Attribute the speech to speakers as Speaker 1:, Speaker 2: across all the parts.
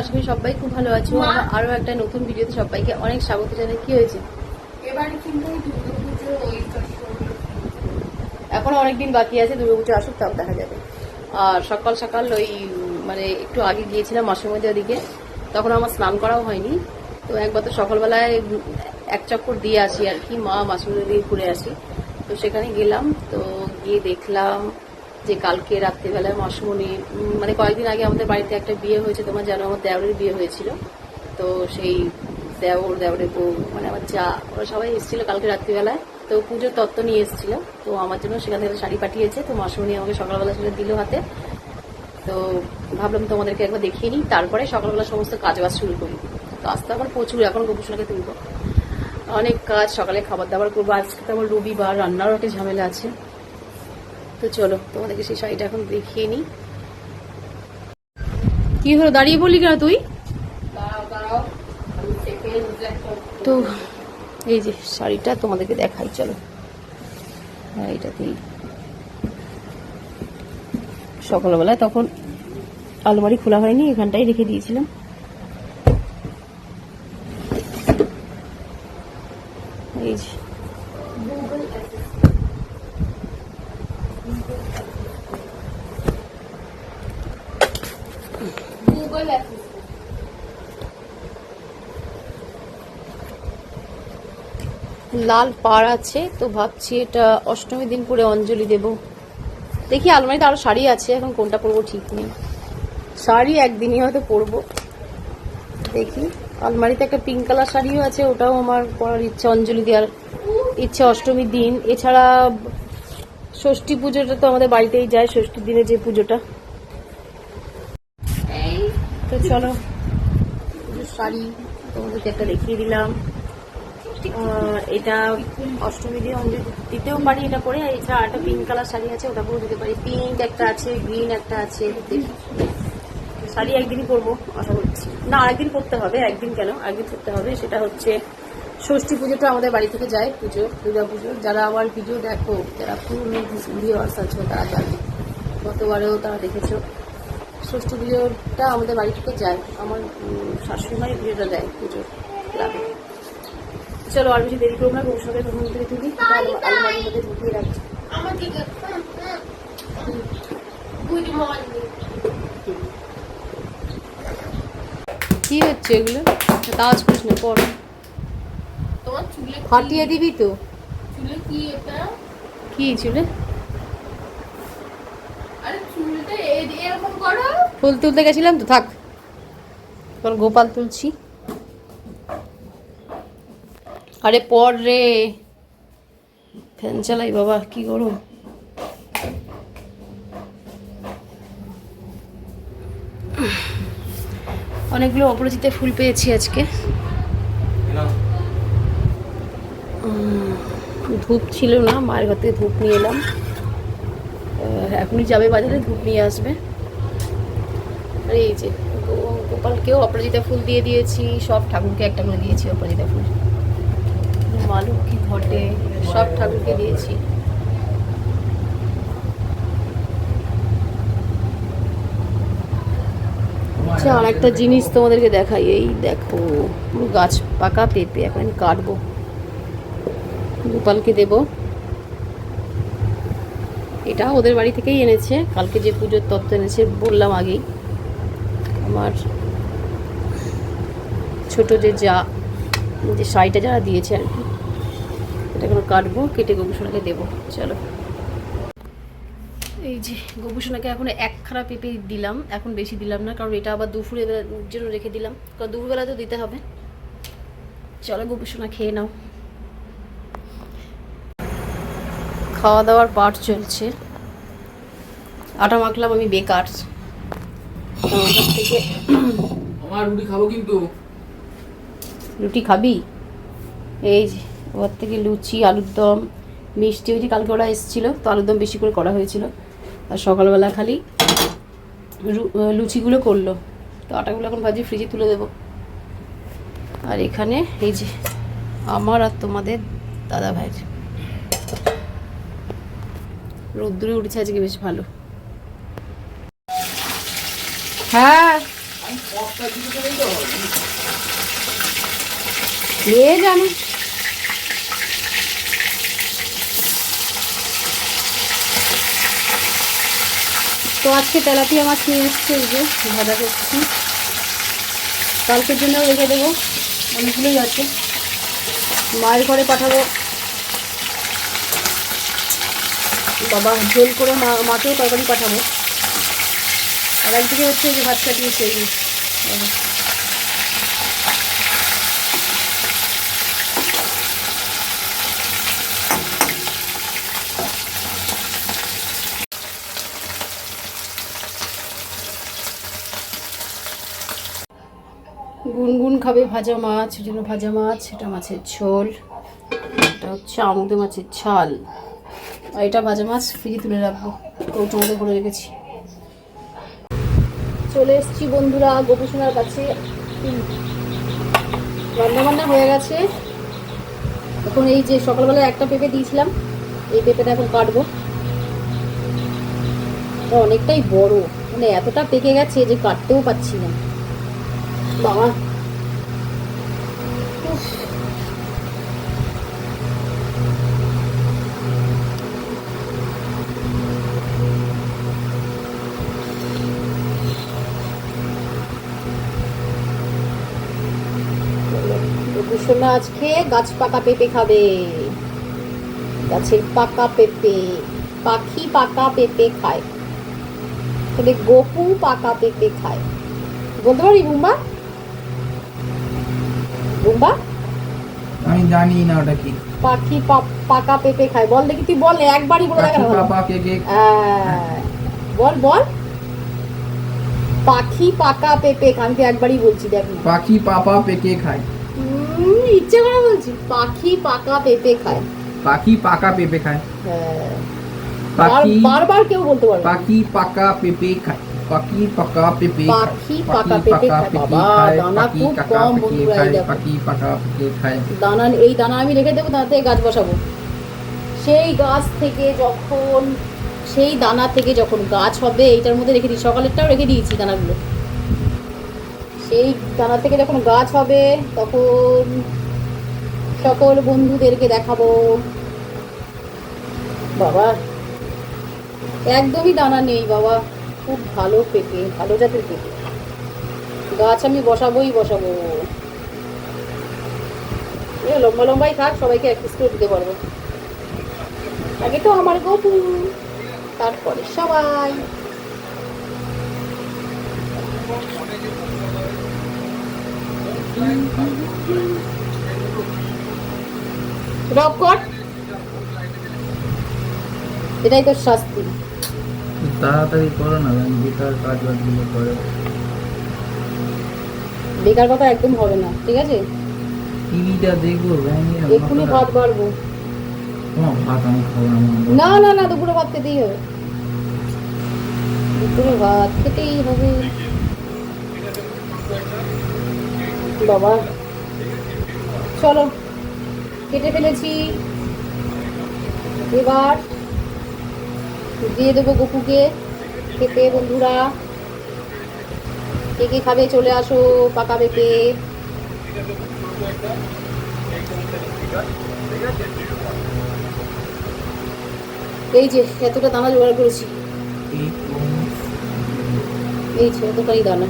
Speaker 1: আশা করি সবাই খুব ভালো আছো। আরও একটা নতুন ভিডিওতে সবাইকে অনেক স্বাগত জানাই। কি হয়েছে?
Speaker 2: এবার কিন্তু
Speaker 1: এখনও অনেকদিন বাকি আছে দুর্গাপুজো আসুক তাও দেখা যাবে। আর সকাল সকাল ওই মানে একটু আগে গিয়েছিলাম মাসের মধ্যে ওদিকে তখন আমার স্নান করাও হয়নি। তো একবার তো সকালবেলায় এক চক্কর দিয়ে আসি আর কি মা মাসের মধ্যে দিয়ে ঘুরে আসি। তো সেখানে গেলাম তো গিয়ে দেখলাম যে কালকে রাত্রিবেলায় উম, মানে কয়েকদিন আগে আমাদের বাড়িতে একটা বিয়ে হয়েছে তোমার জানো আমার দেওরের বিয়ে হয়েছিল। তো সেই দেওর দেওরের বউ মানে আমার যা ওরা সবাই এসেছিল কালকে রাত্রিবেলায়। তো পুজোর তত্ত্ব নিয়ে এসেছিল। তো আমার জন্য সেখান থেকে শাড়ি পাঠিয়েছে। তো মাসমণি আমাকে সকালবেলা সেটা দিল হাতে। তো ভাবলাম তোমাদেরকে একবার দেখিয়ে নিই। তারপরে সকালবেলা সমস্ত কাজ বাজ শুরু করি। কাজ তো আমার প্রচুর এখন গোপুসোনাকে তুলবো। অনেক কাজ সকালে খাবার দাবার করব। আজকে তো আমার রবিবার রান্নারও একটা ঝামেলা আছে। তো চলো, তোমাদেরকে সেই শাড়িটা এখন দেখিয়ে নিই। কি হলো, দাঁড়িয়ে বললি কেন তুই? তো এই যে শাড়িটা তোমাদেরকে দেখাই, চলো। হ্যাঁ এইটাতেই সকালবেলায় তখন আলমারি খোলা হয়নি, এখানটাই রেখে দিয়েছিলাম। লাল পাড় আছে, তো ভাবছি এটা অষ্টমী দিন পরে অঞ্জলি দেব। দেখি আলমারিতে আরও শাড়ি আছে, এখন কোনটা পরবো ঠিক নেই। শাড়ি একদিনই হয়তো পরবো। দেখি, আলমারিতে একটা পিঙ্ক কালার শাড়িও আছে, ওটাও আমার পরার ইচ্ছা, অঞ্জলি দেওয়ার ইচ্ছে অষ্টমীর দিন। এছাড়া ষষ্ঠী পুজোটা তো আমাদের বাড়িতেই যায়, ষষ্ঠীর দিনে যে পুজোটা। তো চলো শাড়ি তোমাদেরকে একটা দেখিয়ে দিলাম। এটা অষ্টমী দিয়ে অঞ্জলি দিতেও পারি এটা পরে, আর এছাড়া একটা পিঙ্ক কালার শাড়ি আছে, ওটা পরে দিতে পারি। পিঙ্ক একটা আছে গ্রিন একটা আছে শাড়ি একদিনই পরবো, আশা করছি। না, আরেকদিন পরতে হবে, একদিন কেন? একদিন পরতে হবে, সেটা হচ্ছে ষষ্ঠী পুজোটা আমাদের বাড়ি থেকে যায়, পুজো, দুর্গা পুজো। যারা আমার ভিডিও দেখো, যারা পুরনো ভিডিওয়ার্স আছো তারা জানে। গতবারেও তারা দেখেছ। ষষ্ঠী পুজোটা আমাদের বাড়ি থেকে যায়। আমার শাশুড়ি মায়ের পুজোটা দেয়, পুজো ক্লাবে। চলো আর বেশি দেরি করব না কৌশলের ঘুম থেকে তুলি আলমা- ঢুকিয়ে রাখছি। কি হচ্ছে এগুলো? কাজ করিস না পর
Speaker 2: তোমার চুলে
Speaker 1: ফাটিয়ে দিবি তো।
Speaker 2: চুলে কি এটা?
Speaker 1: কি চুলে?
Speaker 2: আরে চুলটা এরকম করো।
Speaker 1: ফুল তুলতে গেছিলাম তো থাক। এখন গোপাল তুলছি। আরে পর রে। ফ্যান চালাই বাবা কি গরম। অনেকগুলো অপরাজিতে ফুল পেয়েছি আজকে। ধূপ ছিল না মায়ের ঘর থেকে ধূপ নিয়ে এলাম। এখনই যাবে বাজারে ধূপ নিয়ে আসবে। আর এই যে গোপালকেও অপরাজিতা ফুল দিয়ে দিয়েছি সব ঠাকুরকে একটা করে দিয়েছি অপরাজিতা ফুল। মা লক্ষ্মী ঘটে সব ঠাকুরকে দিয়েছি। আচ্ছা আর একটা জিনিস তোমাদেরকে দেখাই, এই দেখো, পুরো গাছ পাকা পেঁপে, এখন আমি কাটবো। গোপালকে দেবো। এটা ওদের বাড়ি থেকেই এনেছে, কালকে যে পুজোর তত্ত্ব এনেছে, বললাম আগেই। আমার ছোট যে যা, যে শাড়িটা যারা দিয়েছে আর কি কাটবো কেটে গোপুসোনাকে দেবো। চলো। এই যে গোপুসোনাকে এখন একখানা পেঁপে দিলাম। এখন বেশি দিলাম না কারণ এটা আবার দুপুরে জন্য রেখে দিলাম। কারণ দুপুরবেলা তো দিতে হবে। চলো গোপুসোনা খেয়ে নাও। খাওয়া দাওয়ার পাঠ চলছে। আটা মাখলাম আমি বেকার। থেকে
Speaker 3: আমার রুটি খাব কিন্তু।
Speaker 1: রুটি খাবি? এই যে। ওর থেকে লুচি আলুর দম মিষ্টি ওই যে কালকে ওরা এসেছিল তো আলুর দম বেশি করে করা হয়েছিল। আর সকালবেলা খালি লুচিগুলো করল। তো আটাগুলো এখন ভাজি ফ্রিজে তুলে দেবো। আর এখানে এই যে আমার আর তোমাদের দাদা ভাইয়ের। রোদ্দুরে উঠেছে আজকে বেশ ভালো। হ্যাঁ। জানো তো আজকে তেলাপিয়া মাছ নিয়ে এসছে এই যে, ভাজা করছি। কালকের জন্য রেখে দেবো অনেকগুলোই আছে মায়ের ঘরে পাঠাবো। বাবা ঝোল করে মা, মাকেও তরকারি পাঠাবো। আর একদিকে হচ্ছে যে ভাত কাটিয়েছে এই গুনগুন খাবে ভাজা মাছ জন্য ভাজা মাছ, এটা মাছের ঝোল, এটা হচ্ছে আমুদে মাছের ঝাল। আর এটা ভাজা মাছ ফ্রিজে তুলে রাখব কৌটো মধ্যে ভরে রেখেছি। চলে এসেছি বন্ধুরা গোপুসোনার কাছে। রান্না বান্না হয়ে গেছে। এখন এই যে সকালবেলা একটা পেঁপে দিয়েছিলাম, এই পেঁপেটা এখন কাটবো। অনেকটাই বড় মানে এতটা পেকে গেছে যে কাটতেও পাচ্ছি না। বাবা। দুশোনা আজকে গাছ পাকা পেঁপে খাবে। গাছের পাকা পেঁপে, পাখি পাকা পেঁপে খায়। তবে গপু পাকা পেঁপে খায়। বলতে পারি বুম্বা বুম্বা?
Speaker 3: আমি জানি না ওটা কি।
Speaker 1: পাখি পাকা পেঁপে খায়। বল দেখি তুই বল একবারই বলে দেখা
Speaker 3: পাপা। কে
Speaker 1: বল বল। পাখি পাকা পেঁপে খায়। আমি তো একবারই বলছি দেখ
Speaker 3: পাখি পাপা পেকে খায়
Speaker 1: ইচ্ছে করে বলছি পাখি পাকা পেঁপে খায়।
Speaker 3: পাখি পাকা পেঁপে খায়।
Speaker 1: হ্যাঁ। বারবার কেউ বলতে পারবে
Speaker 3: পাখি পাকা পেঁপে খায়। পাখি পাকা পেঁপে
Speaker 1: পাখি পাকা পেঁপে খায়। বাবা, দানা খুব কম বন্ধুরা, এই দেখো।
Speaker 3: পাখি পাকা পেঁপে খায়।
Speaker 1: দানা এই দানা আমি রেখে দেবো তাতে গাছ বসাবো। সেই গাছ থেকে যখন সেই দানা থেকে যখন গাছ হবে এইটার মধ্যে রেখে দিই। সকালেরটাও রেখে দিয়েছি দানাগুলো। সেই দানা থেকে যখন গাছ হবে তখন সকল বন্ধুদেরকে দেখাবো। বাবা একদমই দানা নেই বাবা। খুব ভালো পেঁপে ভালো জাতের পেঁপে গাছ আমি বসাবোই, বসাবো। লম্বা লম্বাই থাক, সবাইকে এক পিস করে দিতে পারব। আগে তো আমার গপু, তারপরে সবাই। এটাই তোর শাস্তি।
Speaker 3: তাড়াতাড়ি করো না বেকার কাজ বাজগুলো করে।
Speaker 1: বেকার কথা একদম হবে না ঠিক আছে?
Speaker 3: টিভিটা দেখব
Speaker 1: এক্ষুনি ভাত বাড়বো।
Speaker 3: তোমার ভাত আমি খাব না
Speaker 1: না না না দুপুরে ভাত খেতেই হবে। দুপুরে ভাত খেতেই হবে। বাবা চলো কেটে ফেলেছি। এবার দিয়ে দেবো গপুকে খেতে বন্ধুরা। কে কে খাবে চলে আসো পাকা পেঁপে। এই যে, এতটা দানা জোগাড় করেছি।
Speaker 3: এই
Speaker 1: যে, এতটাই দানা।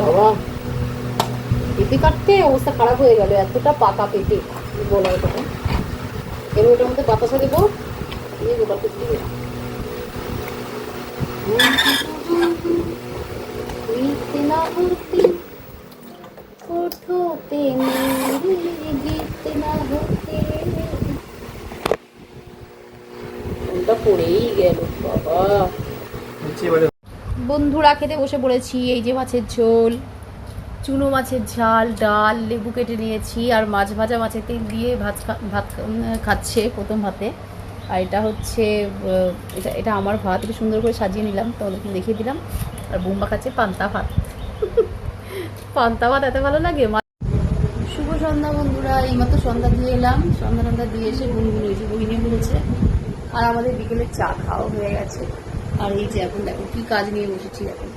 Speaker 1: বাবা, পেঁপে কাটতে অবস্থা খারাপ হয়ে গেল, এতটা পাকা পেঁপে। কি বলা এটা এবার ওটার মধ্যে বাতাসা দেবো। বন্ধুরা, খেতে বসে পড়েছি। এই যে মাছের ঝোল, চুনো মাছের ঝাল, ডাল, লেবু কেটে নিয়েছি, আর মাছ ভাজা মাছের তেল দিয়ে ভাত ভাত খাচ্ছে প্রথম ভাতে। আর এটা হচ্ছে এটা এটা আমার ভাত একটু সুন্দর করে সাজিয়ে নিলাম। তোমাদেরকে দেখিয়ে দিলাম। আর বুম্বা খাচ্ছে পান্তা ভাত। পান্তা ভাত এত ভালো লাগে? শুভ সন্ধ্যা বন্ধুরা এইমাত্র সন্ধ্যা দিয়ে এলাম। সন্ধ্যা সন্ধ্যা দিয়ে এসে গুনগুন হয়েছে বহিনে বলেছে। আর আমাদের বিকেলে চা খাওয়া হয়ে গেছে। আর এই যে এখন দেখো কি কাজ নিয়ে বসেছি এখন।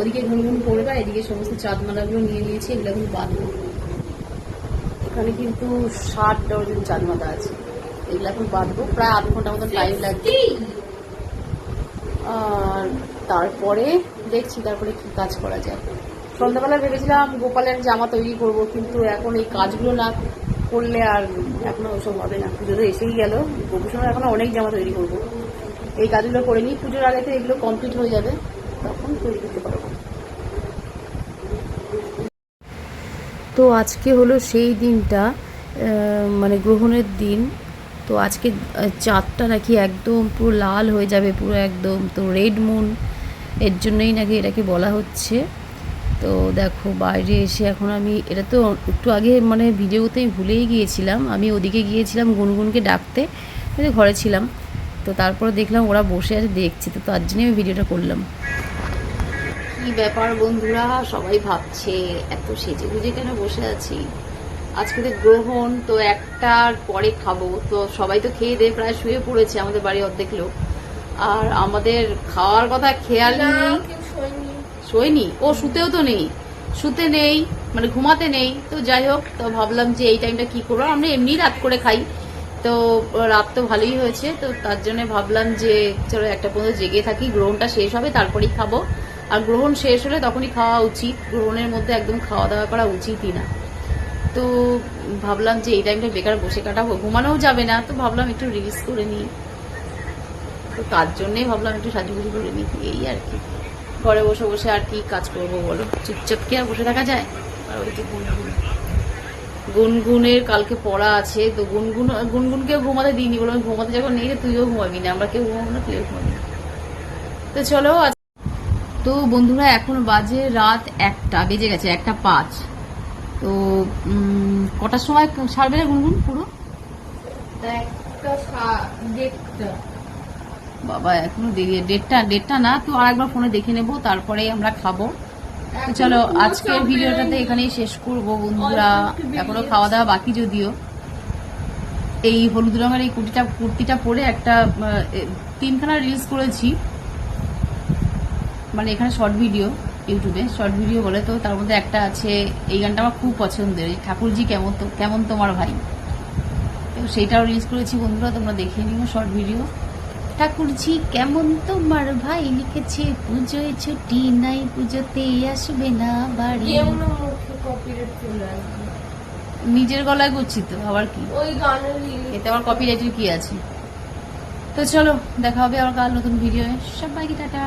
Speaker 1: ওদিকে ঘুনঘুন পড়বে এদিকে সমস্ত চাঁদ মালাগুলো নিয়ে নিয়েছি, এগুলো এখন বাঁধবো। এখানে কিন্তু ষাট ডজন চাঁদ মালা আছে। এগুলো এখন বাঁধবো প্রায় আধ ঘণ্টা মতন টাইম লাগবে। আর তারপরে দেখছি তারপরে কি কাজ করা যায়। সন্ধ্যাবেলা ভেবেছিলাম গোপালের জামা তৈরি করব কিন্তু এখন এই কাজগুলো না করলে আর এখনও ওসব হবে না। পুজো তো এসেই গেল। গোপুর সময় এখনও অনেক জামা তৈরি করব। এই কাজগুলো করে নিই পুজোর আগে তো এগুলো কমপ্লিট হয়ে যাবে তখন তৈরি করতে পারব। তো আজকে হলো সেই দিনটা মানে গ্রহণের দিন। তো আজকে চাঁদটা নাকি একদম পুরো লাল হয়ে যাবে, পুরো একদম তো রেড মুন। এর জন্যই নাকি এটাকে বলা হচ্ছে। তো দেখো, বাইরে এসে এখন আমি, এটা তো একটু আগে মানে ভিডিওতেই ভুলেই গিয়েছিলাম। আমি ওদিকে গিয়েছিলাম গুনগুনকে ডাকতে ঘরে ছিলাম। তো তারপরে দেখলাম ওরা বসে আছে, দেখছি, তো তার জন্যই আমি ভিডিওটা করলাম। কি ব্যাপার বন্ধুরা? সবাই ভাবছে, এত সেজে গুজে কেন বসে আছি? আজকে তো গ্রহণ তো একটার পরে খাব তো সবাই তো খেয়ে দিয়ে প্রায় শুয়ে পড়েছে আমাদের বাড়ি অর্ধেক লোক। আর আমাদের খাওয়ার কথা খেয়াল নেই। শোয়নি। ও শুতেও তো নেই। শুতে নেই মানে ঘুমাতে নেই। তো যাই হোক তো ভাবলাম যে এই টাইমটা কি করব? আমরা এমনি রাত করে খাই। তো রাত তো ভালোই হয়েছে তো তার জন্য ভাবলাম যে চলো একটা পর্যন্ত জেগে থাকি গ্রহণটা শেষ হবে তারপরেই খাব। আর গ্রহণ শেষ হলে তখনই খাওয়া উচিত। গ্রহণের মধ্যে একদম খাওয়া দাওয়া করা উচিতই না। তো ভাবলাম যে এই টাইমটা বেকার বসে কাটাবো, ঘুমানোও যাবে না, তো ভাবলাম একটু রিলিজ করে নিই। তো তার জন্যই ভাবলাম একটু সাজুগুজু করে নিই, এই আর কি। ঘরে বসে বসে আর কি কাজ করব বলো? চুপচাপ কি আর বসে থাকা যায়? আর ওই গুনগুন। গুনগুনের কালকে পড়া আছে, তো গুনগুন, গুনগুনকে ঘুমাতে দিইনি বলো আমি ঘুমাতে যখন নেই তুইও ঘুমাবি না, আমরা কেউ ঘুমাবো না, তুইও ঘুমাবি তো চলো তো বন্ধুরা, এখন বাজে রাত একটা, বেজে গেছে একটা পাঁচ। তো কটার সময় ছাড়বে রে গুনগুন পুরো? বাবা এখনও দেরি ডেটটা ডেটটা না তো আর একবার ফোনে দেখে নেব তারপরে আমরা খাব। চলো আজকের ভিডিওটাতে এখানেই শেষ করব বন্ধুরা। এখনও খাওয়া দাওয়া বাকি যদিও। এই হলুদ রঙের এই কুর্তিটা কুর্তিটা পরে একটা তিনখানা রিলস করেছি। মানে এখানে শর্ট ভিডিও ইউটিউবে শর্ট ভিডিও বলে তো তার মধ্যে একটা আছে এই গানটা আমার খুব পছন্দের। ঠাকুরজি কেমন তো কেমন তোমার ভাই? তো সেইটাও রিলিজ করেছি বন্ধুরা তোমরা দেখে নিও শর্ট ভিডিও। ঠাকুরজি কেমন তোমার ভাই? লিখেছে পুজোয় ছুটি নাই পুজোতে আসবে না বাড়ি। নিজের গলায় করছি তো আবার কি?
Speaker 2: ওই
Speaker 1: এতে আমার কপিরাইটের কি আছে? তো চলো দেখা হবে আবার কাল নতুন ভিডিও সবাইকে টাটা।